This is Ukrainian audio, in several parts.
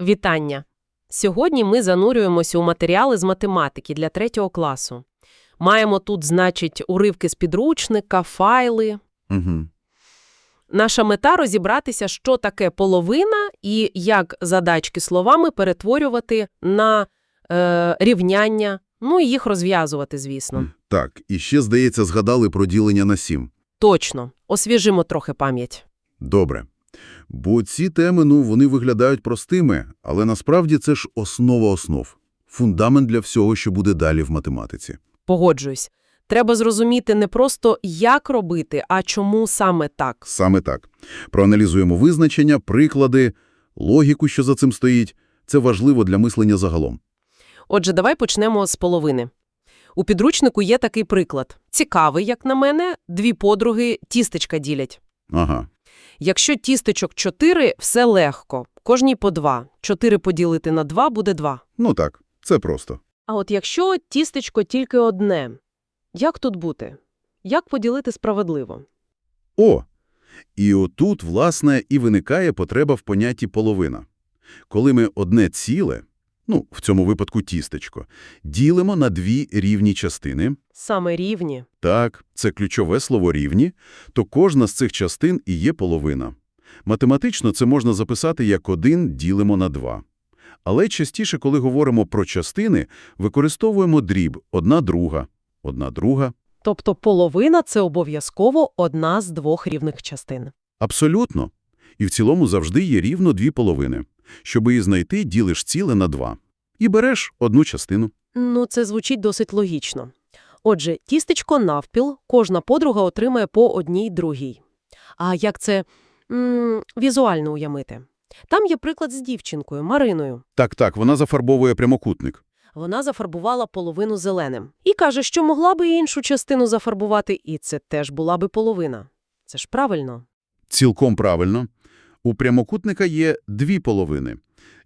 Вітання! Сьогодні ми занурюємося у матеріали з математики для третього класу. Маємо тут, значить, уривки з підручника, файли. Угу. Наша мета – розібратися, що таке половина і як задачки словами перетворювати на е, рівняння, ну і їх розв'язувати, звісно. Так, і ще, здається, згадали про ділення на сім. Точно. Освіжимо трохи пам'ять. Добре. Бо ці теми, ну, вони виглядають простими, але насправді це ж основа основ. Фундамент для всього, що буде далі в математиці. Погоджуюсь. Треба зрозуміти не просто, як робити, а чому саме так. Саме так. Проаналізуємо визначення, приклади, логіку, що за цим стоїть. Це важливо для мислення загалом. Отже, давай почнемо з половини. У підручнику є такий приклад. Цікавий, як на мене, дві подруги тістечка ділять. Ага. Якщо тістечок 4, все легко. Кожній по 2. 4 поділити на 2 буде 2. Ну так, це просто. А от якщо тістечко тільки одне, як тут бути? Як поділити справедливо? О! І отут, власне, і виникає потреба в понятті половина. Коли ми одне ціле, ну, в цьому випадку тістечко, ділимо на дві рівні частини, Саме рівні. так, це ключове слово рівні, то кожна з цих частин і є половина. Математично це можна записати як 1 ділимо на 2. Але частіше, коли говоримо про частини, використовуємо дріб одна друга, одна друга. Тобто половина – це обов'язково одна з двох рівних частин. Абсолютно. І в цілому завжди є рівно дві половини. Щоб її знайти, ділиш ціле на два. І береш одну частину. Ну, це звучить досить логічно. Отже, тістечко навпіл, кожна подруга отримає по одній другій. А як це м візуально уявити? Там є приклад з дівчинкою, Мариною. Так-так, вона зафарбовує прямокутник. Вона зафарбувала половину зеленим. І каже, що могла би іншу частину зафарбувати, і це теж була би половина. Це ж правильно. Цілком правильно. У прямокутника є дві половини.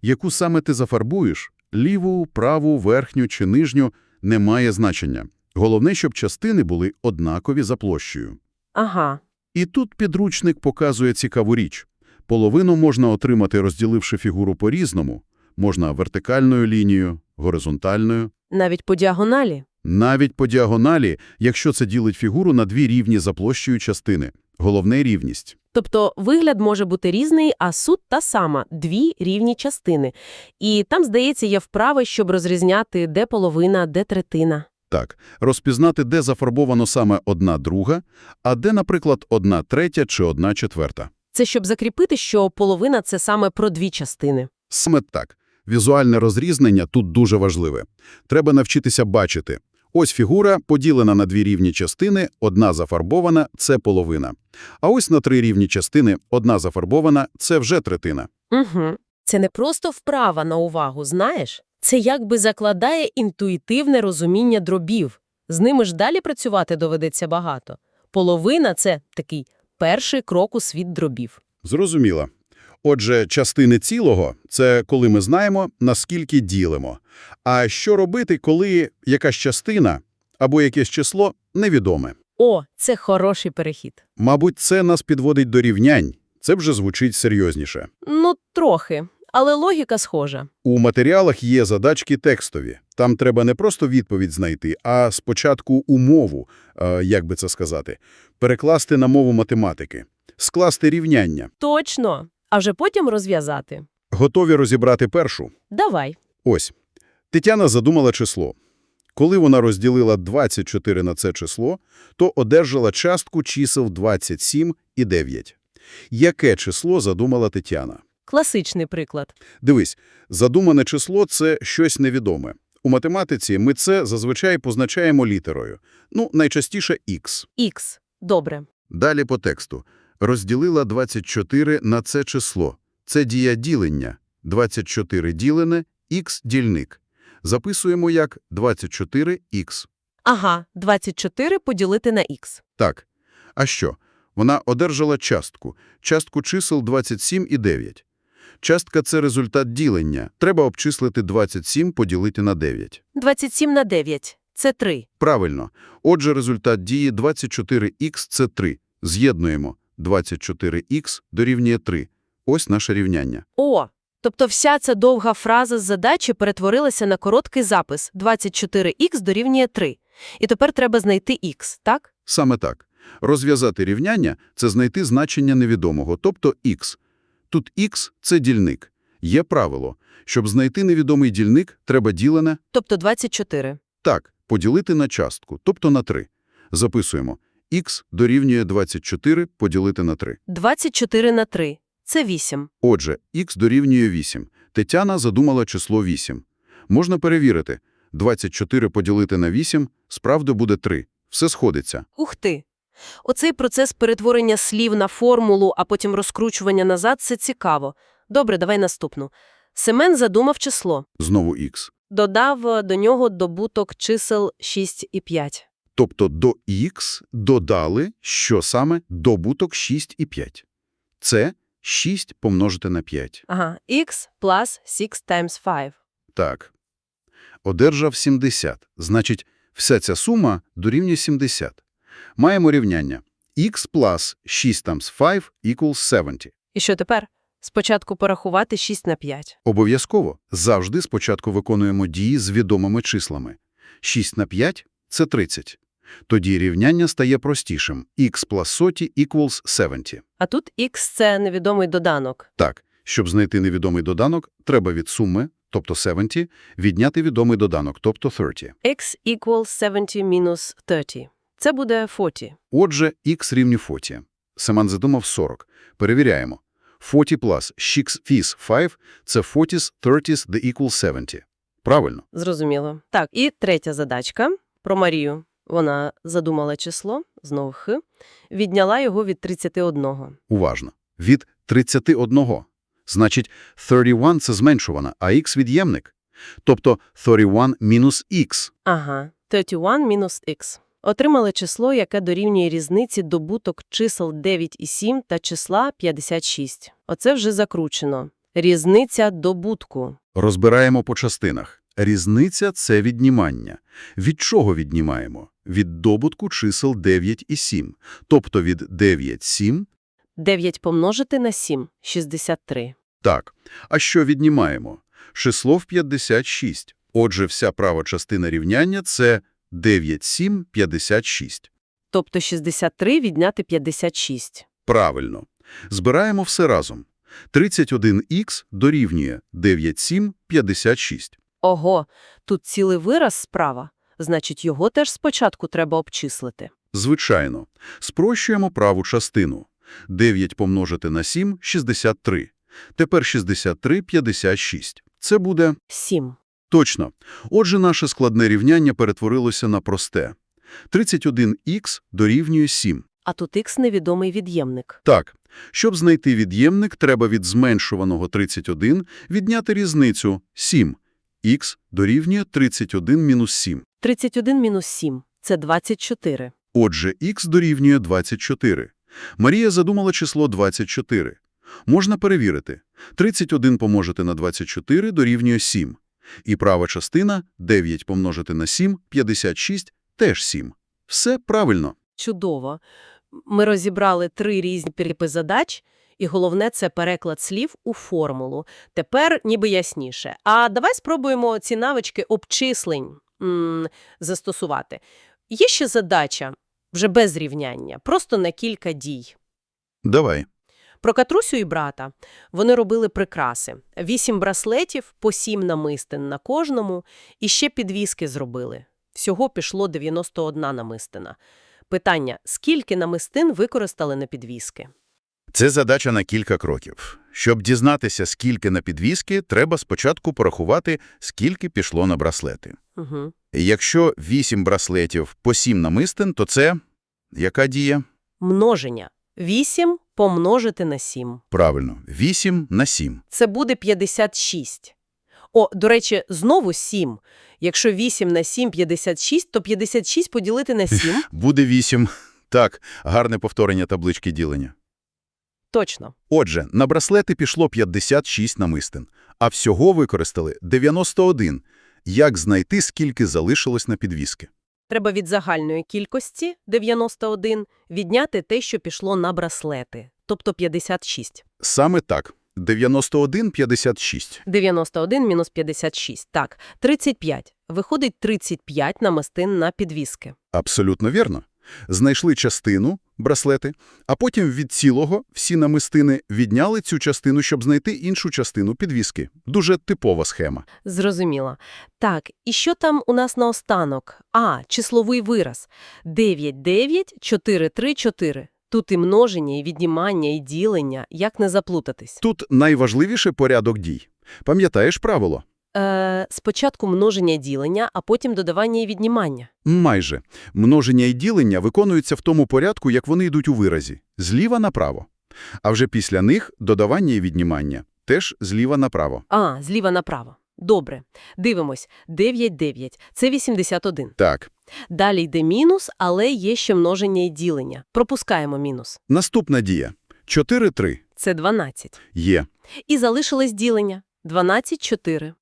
Яку саме ти зафарбуєш – ліву, праву, верхню чи нижню – не має значення. Головне, щоб частини були однакові за площею. Ага. І тут підручник показує цікаву річ. Половину можна отримати, розділивши фігуру по-різному. Можна вертикальною лінією, горизонтальною. Навіть по діагоналі. Навіть по діагоналі, якщо це ділить фігуру на дві рівні за площею частини. Головне – рівність. Тобто вигляд може бути різний, а суть та сама – дві рівні частини. І там, здається, є вправи, щоб розрізняти, де половина, де третина. Так, розпізнати, де зафарбовано саме одна друга, а де, наприклад, одна третя чи одна четверта. Це щоб закріпити, що половина – це саме про дві частини. Саме так. Візуальне розрізнення тут дуже важливе. Треба навчитися бачити. Ось фігура поділена на дві рівні частини, одна зафарбована – це половина. А ось на три рівні частини, одна зафарбована – це вже третина. Угу. Це не просто вправа на увагу, знаєш? Це якби закладає інтуїтивне розуміння дробів. З ними ж далі працювати доведеться багато. Половина – це такий перший крок у світ дробів. Зрозуміло. Отже, частини цілого – це коли ми знаємо, наскільки ділимо. А що робити, коли якась частина або якесь число невідоме? О, це хороший перехід. Мабуть, це нас підводить до рівнянь. Це вже звучить серйозніше. Ну, трохи. Але логіка схожа. У матеріалах є задачки текстові. Там треба не просто відповідь знайти, а спочатку умову, е, як би це сказати, перекласти на мову математики, скласти рівняння. Точно. А вже потім розв'язати. Готові розібрати першу? Давай. Ось. Тетяна задумала число. Коли вона розділила 24 на це число, то одержала частку чисел 27 і 9. Яке число задумала Тетяна? Класичний приклад. Дивись, задумане число – це щось невідоме. У математиці ми це зазвичай позначаємо літерою. Ну, найчастіше х. Х. Добре. Далі по тексту. Розділила 24 на це число. Це дія ділення. 24 ділене, х дільник. Записуємо як 24х. Ага, 24 поділити на х. Так. А що? Вона одержала частку. Частку чисел 27 і 9. Частка – це результат ділення. Треба обчислити 27 поділити на 9. 27 на 9 – це 3. Правильно. Отже, результат дії 24х – це 3. З'єднуємо. 24х дорівнює 3. Ось наше рівняння. О, Тобто вся ця довга фраза з задачі перетворилася на короткий запис 24х дорівнює 3. І тепер треба знайти х, так? Саме так. Розв'язати рівняння – це знайти значення невідомого, тобто х. Тут х – це дільник. Є правило. Щоб знайти невідомий дільник, треба ділене Тобто 24. Так, поділити на частку, тобто на 3. Записуємо. Х дорівнює 24 поділити на 3. 24 на 3 – це 8. Отже, х дорівнює 8. Тетяна задумала число 8. Можна перевірити. 24 поділити на 8 справді буде 3. Все сходиться. Ух ти! Оцей процес перетворення слів на формулу, а потім розкручування назад – це цікаво. Добре, давай наступну. Семен задумав число. Знову х. Додав до нього добуток чисел 6 і 5. Тобто до х додали, що саме добуток 6 і 5. Це 6 помножити на 5. Ага, x plus 6 times 5. Так. Одержав 70. Значить, вся ця сума дорівнює 70. Маємо рівняння. x plus 6 times 5 equals 70. І що тепер? Спочатку порахувати 6 на 5. Обов'язково завжди спочатку виконуємо дії з відомими числами. 6 на 5 – це 30. Тоді рівняння стає простішим. x plus 100 equals 70. А тут x – це невідомий доданок. Так, щоб знайти невідомий доданок, треба від суми, тобто 70, відняти відомий доданок, тобто 30. x equals 70 мінус 30. Це буде 40. Отже, х рівні 40. Семен задумав 40. Перевіряємо. 40 plus 6 фіс 5 – це 40 30 the equals 70. Правильно. Зрозуміло. Так, і третя задачка про Марію. Вона задумала число, знову х, відняла його від 31. Уважно. Від 31. Значить, 31 – це зменшувана, а х – від'ємник. Тобто 31 мінус х. Ага, 31 мінус х. Отримали число, яке дорівнює різниці добуток чисел 9 і 7 та числа 56. Оце вже закручено. Різниця добутку. Розбираємо по частинах. Різниця – це віднімання. Від чого віднімаємо? Від добутку чисел 9 і 7. Тобто від 9 – 7. 9 помножити на 7 – 63. Так. А що віднімаємо? Число в 56. Отже, вся права частина рівняння – це 9, 7, 56. Тобто 63 відняти 56. Правильно. Збираємо все разом. 31х дорівнює 9, 7, 56. Ого, тут цілий вираз справа. Значить, його теж спочатку треба обчислити. Звичайно. Спрощуємо праву частину. 9 помножити на 7 – 63. Тепер 63 – 56. Це буде 7. точно. Отже, наше складне рівняння перетворилося на просте. 31х дорівнює 7. А тут х невідомий від'ємник. Так, щоб знайти від'ємник, треба від зменшуваного 31 відняти різницю 7. Х дорівнює 31 мінус 7. 31 мінус 7 – це 24. Отже, х дорівнює 24. Марія задумала число 24. Можна перевірити. 31 помножити на 24 дорівнює 7. І права частина 9 помножити на 7 – 56 – теж 7. Все правильно. Чудово. Ми розібрали три різні типи задач, і головне – це переклад слів у формулу. Тепер ніби ясніше. А давай спробуємо ці навички обчислень м, застосувати. Є ще задача, вже без рівняння, просто на кілька дій. Давай. Про Катрусю і брата. Вони робили прикраси. Вісім браслетів, по сім намистин на кожному, і ще підвіски зробили. Всього пішло 91 намистина. Питання – скільки намистин використали на підвіски? Це задача на кілька кроків. Щоб дізнатися, скільки на підвіски, треба спочатку порахувати, скільки пішло на браслети. Угу. Якщо 8 браслетів по 7 намистин, то це яка дія? Множення. 8 помножити на 7. Правильно, 8 на 7. Це буде 56. О, до речі, знову 7. Якщо 8 на 7 – 56, то 56 поділити на 7 Буде 8. Так, гарне повторення таблички ділення. – точно. Отже, на браслети пішло 56 намистин, а всього використали 91. Як знайти, скільки залишилось на підвіски? Треба від загальної кількості 91 відняти те, що пішло на браслети, тобто 56. Саме так. 91,56. 91 мінус 56. Так, 35. Виходить 35 намистин на підвіски. Абсолютно вірно. Знайшли частину, браслети, а потім від цілого всі намистини відняли цю частину, щоб знайти іншу частину підвіски. Дуже типова схема. Зрозуміло. Так, і що там у нас наостанок? А, числовий вираз. 9, 9, 4, 3, 4. Тут і множення, і віднімання, і ділення. Як не заплутатись? Тут найважливіше порядок дій. Пам'ятаєш правило? Е, спочатку множення ділення, а потім додавання і віднімання. Майже. Множення і ділення виконуються в тому порядку, як вони йдуть у виразі. Зліва направо. А вже після них додавання і віднімання. Теж зліва направо. А, зліва направо. Добре. Дивимось. 9, 9. Це 81. Так. Далі йде мінус, але є ще множення і ділення. Пропускаємо мінус. Наступна дія. 4, 3. Це 12. Є. І залишилось ділення. 12, 4.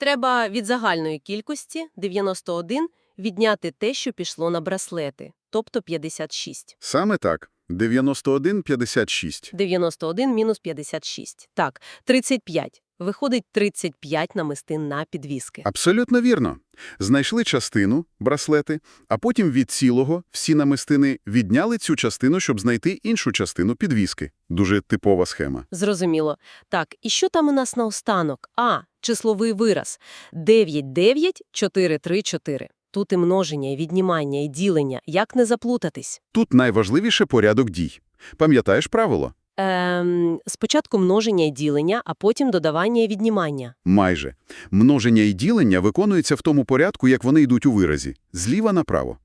Треба від загальної кількості 91 відняти те, що пішло на браслети, тобто 56. Саме так. 91,56. 91 мінус 56. Так, 35. Виходить 35 намистин на підвіски. Абсолютно вірно. Знайшли частину, браслети, а потім від цілого всі намистини відняли цю частину, щоб знайти іншу частину підвіски. Дуже типова схема. Зрозуміло. Так, і що там у нас наостанок? А, числовий вираз. 9, 9, 4, 3, 4. Тут і множення, і віднімання, і ділення. Як не заплутатись? Тут найважливіше порядок дій. Пам'ятаєш правило? Ем, спочатку множення і ділення, а потім додавання і віднімання. Майже. Множення і ділення виконуються в тому порядку, як вони йдуть у виразі. Зліва направо.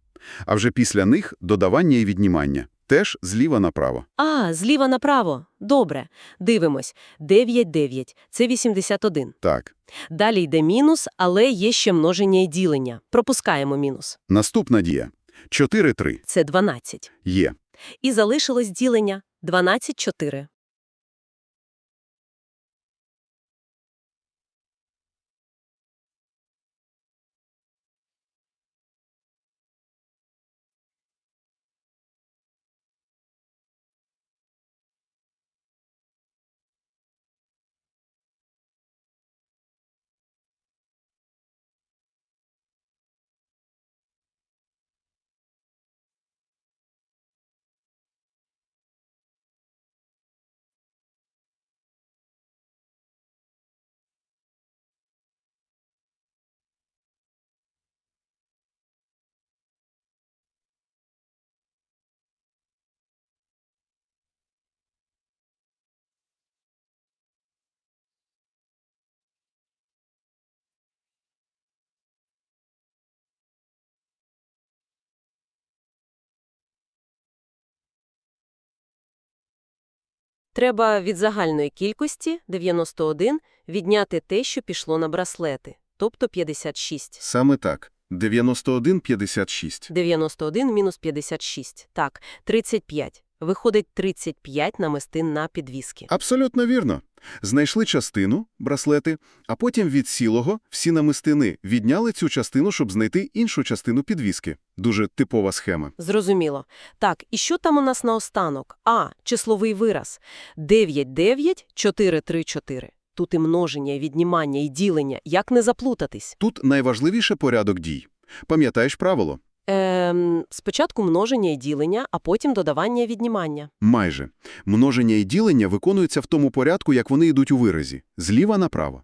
А вже після них додавання і віднімання. Теж зліва направо. А, зліва направо. Добре. Дивимось. 9, 9. Це 81. Так. Далі йде мінус, але є ще множення і ділення. Пропускаємо мінус. Наступна дія. 4, 3. Це 12. Є. І залишилось ділення. 12, Треба від загальної кількості 91 відняти те, що пішло на браслети, тобто 56. Саме так. 91,56. 91 мінус 56. Так, 35. Виходить 35 намистин на підвіски. Абсолютно вірно. Знайшли частину, браслети, а потім від сілого всі намистини відняли цю частину, щоб знайти іншу частину підвіски. Дуже типова схема. Зрозуміло. Так, і що там у нас наостанок? А, числовий вираз. 9, 9, 4, 3, 4. Тут і множення, і віднімання, і ділення. Як не заплутатись? Тут найважливіше порядок дій. Пам'ятаєш правило? Ем, спочатку множення і ділення, а потім додавання і віднімання. Майже. Множення і ділення виконуються в тому порядку, як вони йдуть у виразі – зліва направо.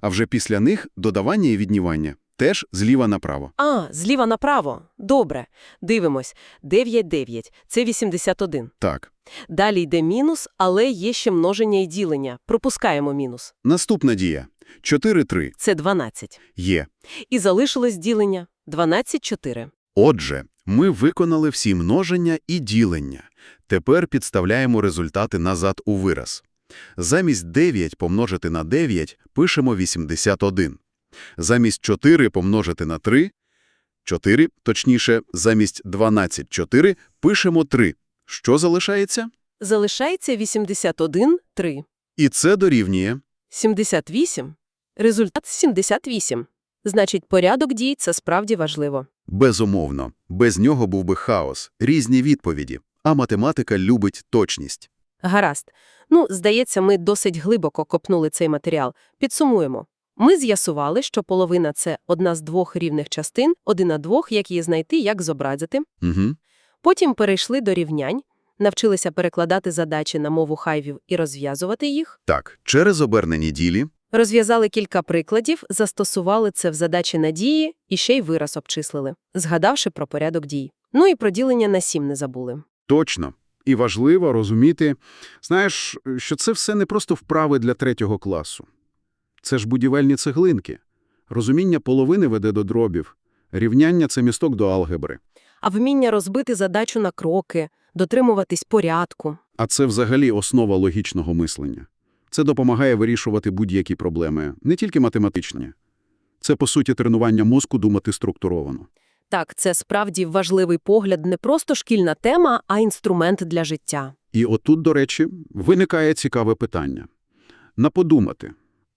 А вже після них додавання і віднімання – теж зліва направо. А, зліва направо. Добре. Дивимось. 9, 9. Це 81. Так. Далі йде мінус, але є ще множення і ділення. Пропускаємо мінус. Наступна дія. 4-3. Це 12. Є. І залишилось ділення. 12, 4. Отже, ми виконали всі множення і ділення. Тепер підставляємо результати назад у вираз. Замість 9 помножити на 9 пишемо 81. Замість 4 помножити на 3 – 4, точніше, замість 12 – 4 пишемо 3. Що залишається? Залишається 81, 3. І це дорівнює. 78. Результат 78. Значить, порядок дій – це справді важливо. Безумовно. Без нього був би хаос, різні відповіді. А математика любить точність. Гаразд. Ну, здається, ми досить глибоко копнули цей матеріал. Підсумуємо. Ми з'ясували, що половина – це одна з двох рівних частин, один на двох, як її знайти, як зобразити. Угу. Потім перейшли до рівнянь, навчилися перекладати задачі на мову хайвів і розв'язувати їх. Так, через обернені ділі Розв'язали кілька прикладів, застосували це в задачі надії і ще й вираз обчислили, згадавши про порядок дій. Ну і про ділення на сім не забули. Точно. І важливо розуміти, знаєш, що це все не просто вправи для третього класу. Це ж будівельні цеглинки. Розуміння половини веде до дробів. Рівняння – це місток до алгебри. А вміння розбити задачу на кроки, дотримуватись порядку. А це взагалі основа логічного мислення. Це допомагає вирішувати будь-які проблеми, не тільки математичні. Це, по суті, тренування мозку думати структуровано. Так, це справді важливий погляд, не просто шкільна тема, а інструмент для життя. І отут, до речі, виникає цікаве питання. На подумати.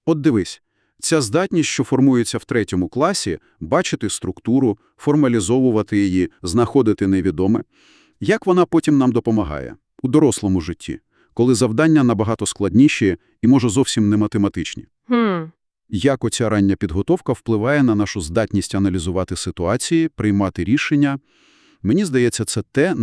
От дивись, ця здатність, що формується в третьому класі, бачити структуру, формалізовувати її, знаходити невідоме, як вона потім нам допомагає у дорослому житті, коли завдання набагато складніші і, може, зовсім не математичні. Хм. Як оця рання підготовка впливає на нашу здатність аналізувати ситуації, приймати рішення? Мені здається, це те, над